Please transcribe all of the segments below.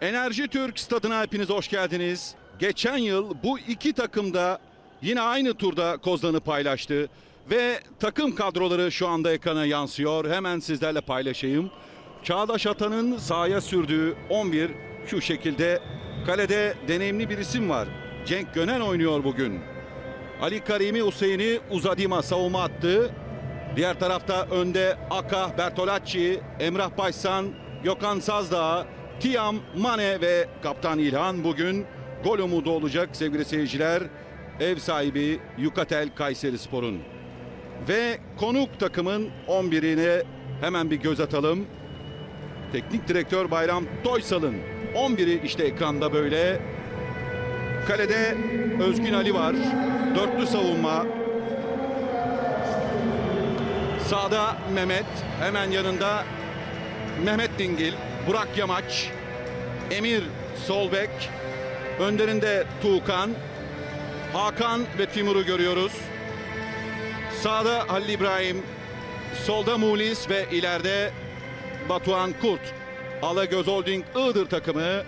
Enerji Türk stadına hepiniz hoş geldiniz. Geçen yıl bu iki takım da yine aynı turda kozlarını paylaştı. Ve takım kadroları şu anda ekrana yansıyor. Hemen sizlerle paylaşayım. Çağdaş Atan'ın sahaya sürdüğü 11 şu şekilde. Kalede deneyimli bir isim var. Cenk Gönen oynuyor bugün. Ali Karimi Hüseyin'i Uzadima savunma attı. Diğer tarafta önde Aka, Bertolacci, Emrah Başsan, Gökhan Sazdağ, Tiam, Mane ve Kaptan İlhan bugün gol umudu olacak sevgili seyirciler. Ev sahibi Yukatel Kayseri Spor'un. Ve konuk takımın 11'ine hemen bir göz atalım. Teknik direktör Bayram Toysal'ın 11'i işte ekranda böyle. Kalede Özgün Ali var. Dörtlü savunma. Sağda Mehmet. Hemen yanında Mehmet Dingil. Burak Yamaç. Emir Solbek. Önlerinde Tuğkan. Hakan ve Timur'u görüyoruz. Sağda Halil İbrahim. Solda Mulis ve ileride Batuhan Kurt. Alagöz Holding Iğdır takımı.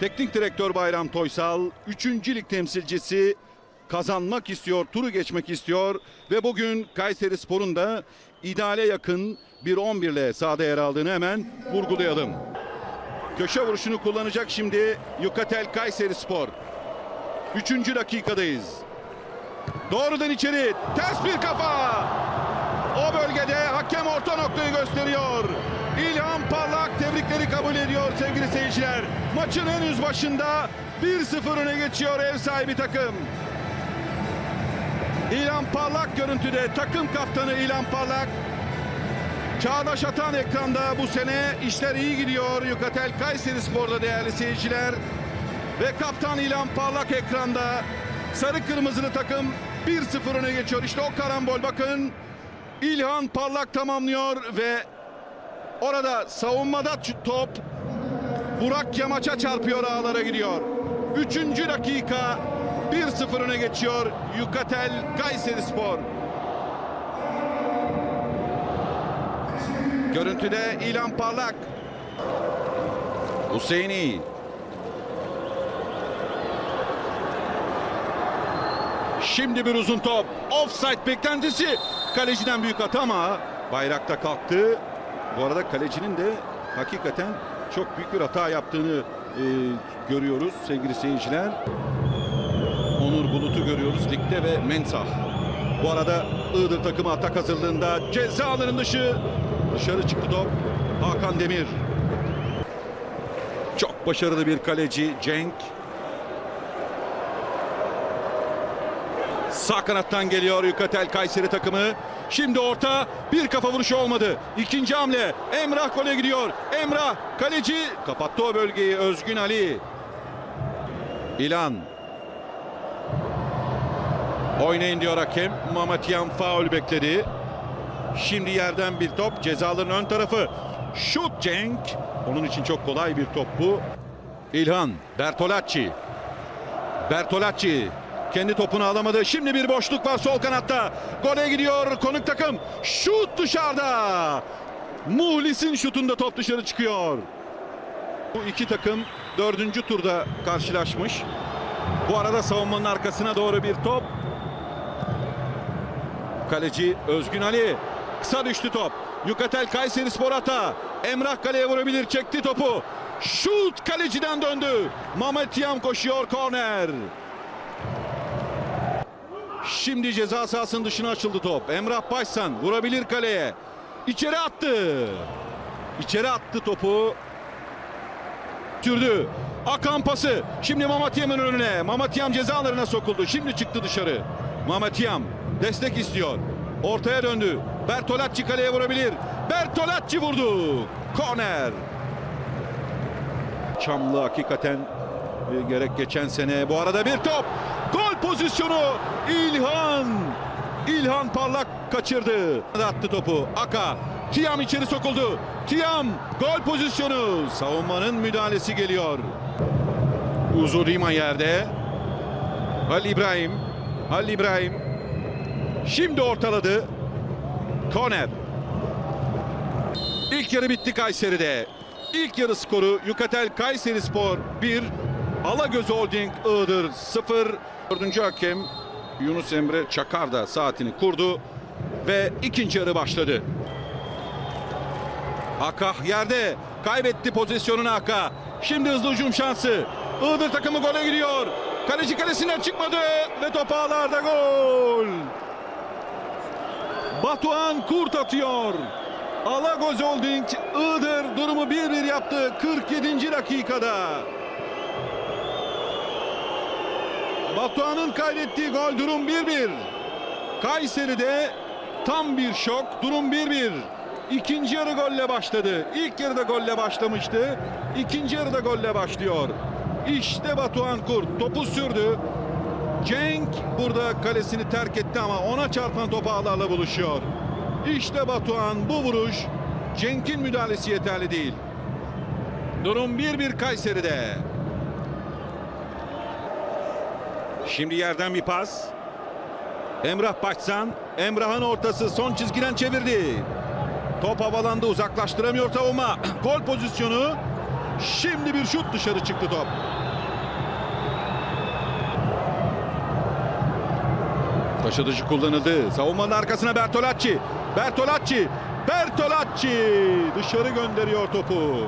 Teknik direktör Bayram Toysal. 3. lig temsilcisi kazanmak istiyor, turu geçmek istiyor. Ve bugün Kayseri Spor'un da ideale yakın bir 11 ile sahada yer aldığını hemen vurgulayalım. Köşe vuruşunu kullanacak şimdi Yukatel Kayseri Spor. 3. dakikadayız. Doğrudan içeri ters bir kafa. O bölgede hakem orta noktayı gösteriyor. İlhan Parlak tebrikleri kabul ediyor sevgili seyirciler. Maçın henüz başında 1-0 öne geçiyor ev sahibi takım. İlhan Parlak görüntüde takım kaptanı İlhan Parlak. Çağdaş Atan ekranda bu sene işler iyi gidiyor Yukatel Kayseri Spor'da değerli seyirciler. Ve kaptan İlhan Parlak ekranda. Sarı kırmızılı takım 1-0 öne geçiyor. İşte o karambol bakın. İlhan Parlak tamamlıyor ve orada savunmada top Burak Yamaç'a çarpıyor ağlara gidiyor. Üçüncü dakika 1-0 öne geçiyor Yukatel Kayseri Spor. Görüntüde İlhan Parlak. Hüseyini. Şimdi bir uzun top. Offside beklentisi. Kaleciden büyük hata ama bayrakta kalktı. Bu arada kalecinin de hakikaten çok büyük bir hata yaptığını e, görüyoruz sevgili seyirciler. Onur Bulut'u görüyoruz ligde ve Mensah. Bu arada Iğdır takımı atak hazırlığında ceza alanının dışı. Dışarı çıktı top. Hakan Demir. Çok başarılı bir kaleci Cenk. Sağ kanattan geliyor Yukatel Kayseri takımı. Şimdi orta bir kafa vuruşu olmadı. İkinci hamle Emrah gole gidiyor. Emrah kaleci kapattı o bölgeyi Özgün Ali. İlan. Oynayın diyor hakem. Mamatyan faul bekledi. Şimdi yerden bir top cezaların ön tarafı. Şut Cenk. Onun için çok kolay bir top bu. İlhan Bertolacci. Bertolacci kendi topunu alamadı. Şimdi bir boşluk var sol kanatta. Gole gidiyor konuk takım. Şut dışarıda. Muhlis'in şutunda top dışarı çıkıyor. Bu iki takım dördüncü turda karşılaşmış. Bu arada savunmanın arkasına doğru bir top. Kaleci Özgün Ali. Kısa düştü top. Yukatel Kayseri Spor hata. Emrah kaleye vurabilir. Çekti topu. Şut kaleciden döndü. Mehmet Yam koşuyor korner. Şimdi ceza sahasının dışına açıldı top. Emrah Başsan vurabilir kaleye. İçeri attı. İçeri attı topu. Türdü. Akan pası. Şimdi Mamatyam'ın önüne. Mamatyam cezalarına sokuldu. Şimdi çıktı dışarı. Mamatyam destek istiyor. Ortaya döndü. Bertolacci kaleye vurabilir. Bertolacci vurdu. Korner. Çamlı hakikaten e, gerek geçen sene. Bu arada bir top. Gol pozisyonu. İlhan. İlhan Parlak kaçırdı. Attı topu. Aka. Tiam içeri sokuldu. Tiam gol pozisyonu. Savunmanın müdahalesi geliyor. Uzurima yerde. Halil İbrahim. Halil İbrahim. Şimdi ortaladı. Korner. İlk yarı bitti Kayseri'de. İlk yarı skoru Yukatel Kayseri Spor 1, Alagöz Holding Iğdır 0. Dördüncü hakem Yunus Emre Çakar da saatini kurdu ve ikinci yarı başladı. Aka yerde kaybetti pozisyonunu Aka. Şimdi hızlı hücum şansı. Iğdır takımı gole gidiyor. Kaleci kalesinden çıkmadı ve top ağlarda gol. Batuhan Kurt atıyor. Alagoz Holding Iğdır durumu 1-1 yaptı 47. dakikada. Batuhan'ın kaydettiği gol durum 1-1. Kayseri'de tam bir şok durum 1-1. İkinci yarı golle başladı. İlk yarıda golle başlamıştı. İkinci yarıda golle başlıyor. İşte Batuhan Kurt topu sürdü. Cenk burada kalesini terk etti ama ona çarpan top ağlarla buluşuyor. İşte Batuhan bu vuruş Cenk'in müdahalesi yeterli değil. Durum 1-1 Kayseri'de. Şimdi yerden bir pas. Emrah Başsan. Emrah'ın ortası son çizgiden çevirdi. Top havalandı uzaklaştıramıyor savunma. Gol pozisyonu. Şimdi bir şut dışarı çıktı top. Taşıdıcı kullanıldı. Savunmanın arkasına Bertolacci. Bertolacci. Bertolacci dışarı gönderiyor topu.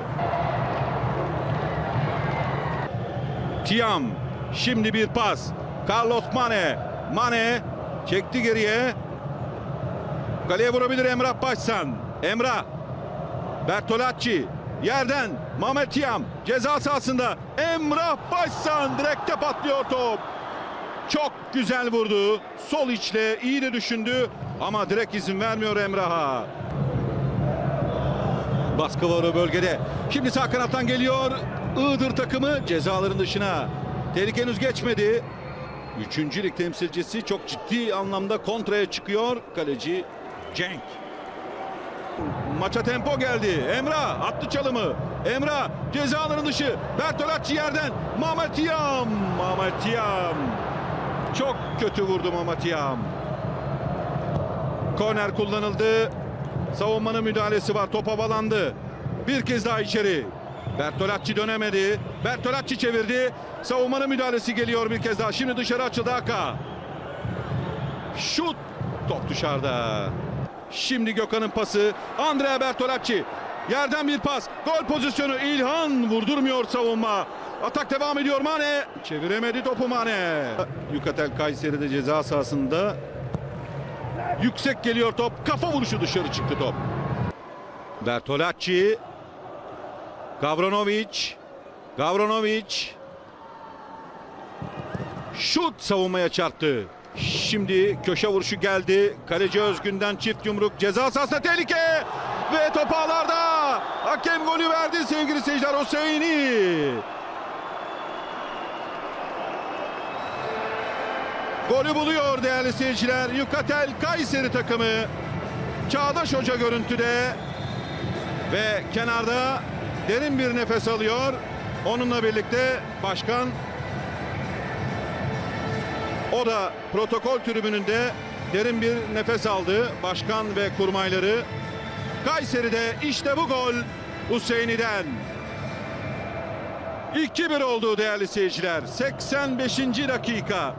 Tiam. Şimdi bir pas. Carlos Mane. Mane çekti geriye. Kaleye vurabilir Emrah Başsan. Emrah. Bertolacci. Yerden Mehmet Tiam. Ceza sahasında Emrah Başsan. Direkte patlıyor top. Çok güzel vurdu. Sol içle iyi de düşündü. Ama direkt izin vermiyor Emrah'a. Baskı var o bölgede. Şimdi sağ kanattan geliyor. Iğdır takımı cezaların dışına. Tehlike henüz geçmedi. Üçüncü lig temsilcisi çok ciddi anlamda kontraya çıkıyor. Kaleci Cenk. Maça tempo geldi. Emrah attı çalımı. Emrah cezaların dışı. Bertolacci yerden. Mehmet Yam. Çok kötü vurdu Mehmet Yam. Korner kullanıldı. Savunmanın müdahalesi var. Top havalandı. Bir kez daha içeri. Bertolacci dönemedi. Bertolacci çevirdi. Savunmanın müdahalesi geliyor bir kez daha. Şimdi dışarı açıldı Aka. Şut. Top dışarıda. Şimdi Gökhan'ın pası. Andrea Bertolacci. Yerden bir pas. Gol pozisyonu. İlhan vurdurmuyor savunma. Atak devam ediyor Mane. Çeviremedi topu Mane. Yukatel Kayseri'de ceza sahasında. Yüksek geliyor top. Kafa vuruşu dışarı çıktı top. Bertolacci. Gavronovic. Gavronovic. Şut savunmaya çarptı. Şimdi köşe vuruşu geldi. Kaleci Özgün'den çift yumruk. Ceza sahasında tehlike. Ve top ağlarda. Hakem golü verdi sevgili seyirciler. Hüseyin'i. Golü buluyor değerli seyirciler. Yukatel Kayseri takımı. Çağdaş Hoca görüntüde. Ve kenarda derin bir nefes alıyor. Onunla birlikte başkan o da protokol tribününde derin bir nefes aldı. Başkan ve kurmayları. Kayseri'de işte bu gol Hüseyin'den. 2-1 oldu değerli seyirciler. 85. dakika.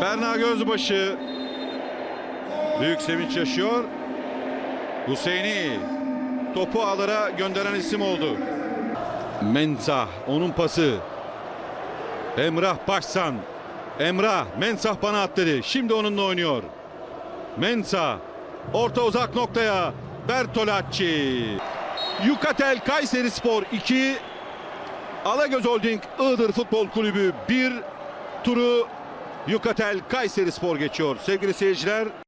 Berna Gözbaşı büyük sevinç yaşıyor. Hüseyin'i topu ağlara gönderen isim oldu. Mensah onun pası. Emrah Başsan. Emrah Mensah bana at dedi. Şimdi onunla oynuyor. Mensah orta uzak noktaya Bertolacci. Yukatel Kayseri Spor 2 Alagöz Holding Iğdır Futbol Kulübü 1 turu Yukatel Kayseri Spor geçiyor. Sevgili seyirciler